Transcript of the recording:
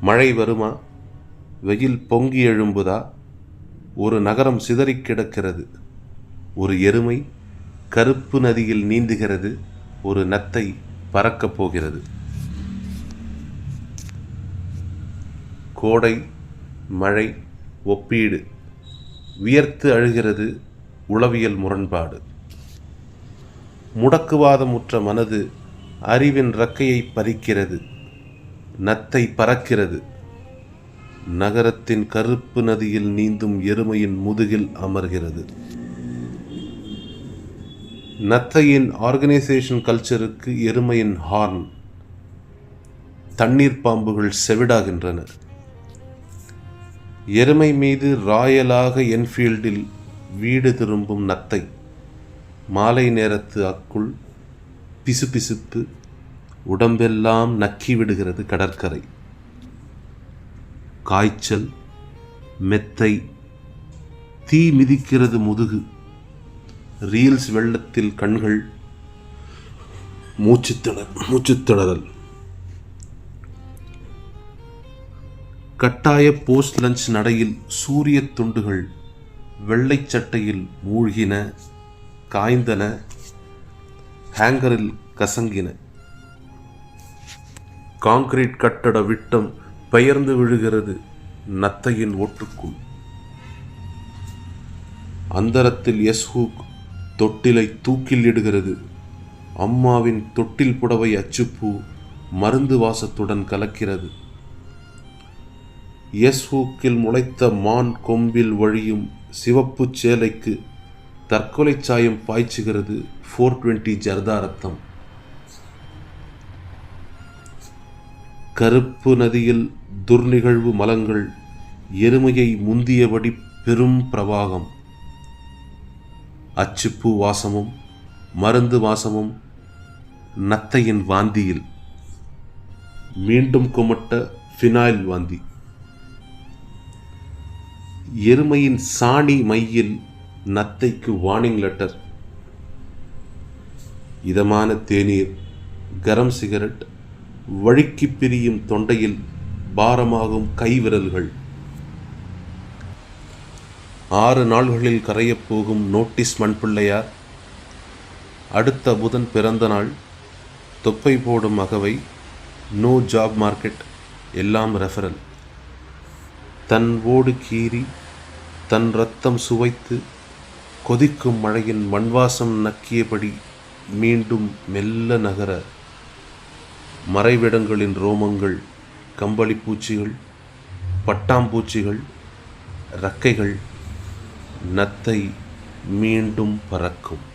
மழை வருமா? வெயில் பொங்கி எழும்புதா? ஒரு நகரம் சிதறிக் கிடக்கிறது. ஒரு எருமை கருப்பு நதியில் நீந்துகிறது. ஒரு நத்தை பறக்கப் போகிறது. கோடை மழை ஒப்பீடு. வியர்த்து அழுகிறது உளவியல் முரண்பாடு. முடக்குவாதமுற்ற மனது அறிவின் ரக்கையை பறிக்கிறது. நத்தை பறக்கிறது. நகரத்தின் கருப்பு நதியில் நீந்தும் எருமையின் முதுகில் அமர்கிறது. நத்தையின் ஆர்கனைசேஷன் கல்ச்சருக்கு எருமையின் ஹார்ன் தண்ணீர் பாம்புகள் செவிடாகின்றன. எருமை மீது ராயலாக என்ஃபீல்டில் வீடு திரும்பும் நத்தை மாலை நேரத்து அக்குள் பிசுபிசுப்பு உடம்பெல்லாம் நக்கிவிடுகிறது கடற்கரை. காய்ச்சல் மெத்தை தீ மிதிக்கிறது முதுகு. ரீல்ஸ் வெள்ளத்தில் கண்கள் மூச்சுத்திணறல் மூச்சுத்திணறல். கட்டாய போஸ்ட் லஞ்ச் நடையில் சூரிய துண்டுகள் வெள்ளை சட்டையில் மூழ்கின காய்ந்தன ஹேங்கரில் கசங்கின. காங்கிரீட் கட்டட விட்டம் பெயர்ந்து விழுகிறது நத்தையின் ஓட்டுக்குள். அந்தரத்தில் எஸ் ஹூக் தொட்டிலை தூக்கில் இடுகிறது. அம்மாவின் தொட்டில் புடவை அச்சுப்பூ மருந்து வாசத்துடன் கலக்கிறது. எஸ் ஹூக்கில் முளைத்த மான் கொம்பில் வழியும் சிவப்பு சேலைக்கு தற்கொலை சாயம் பாய்ச்சுகிறது ஃபோர் டுவெண்ட்டி ஜர்தா ரத்தம் கருப்பு நதியில் துர்நிகழ்வு மலங்கள் எருமையை முந்தியபடி பெரும் பிரவாகம். அச்சுப்பூ வாசமும் மருந்து வாசமும் நத்தையின் வாந்தியில். மீண்டும் குமட்ட ஃபினாயில் வாந்தி. எருமையின் சாணி மையில் நத்தைக்கு வார்னிங் லெட்டர் இதமான தேநீர் கரம் சிகரெட் வழுக்கி பிரியும் தொண்டையில் பாரமாகும் கைவிரல்கள். ஆறு நாள்களில் கரையப் போகும் நோட்டீஸ் மண்பிள்ளையார் அடுத்த புதன் பிறந்த நாள் தொப்பை போடும் அகவை நோ ஜாப் மார்க்கெட் எல்லாம் ரெஃபரல். தன் ஓடு கீறி தன் ரத்தம் சுவைத்து கொதிக்கும் மழையின் மண்வாசம் நக்கியபடி மீண்டும் மெல்ல நகர மறைவிடங்களின் ரோமங்கள் கம்பளிப்பூச்சிகள் பட்டாம்பூச்சிகள் ரக்கைகள் நத்தை மீண்டும் பறக்கும்.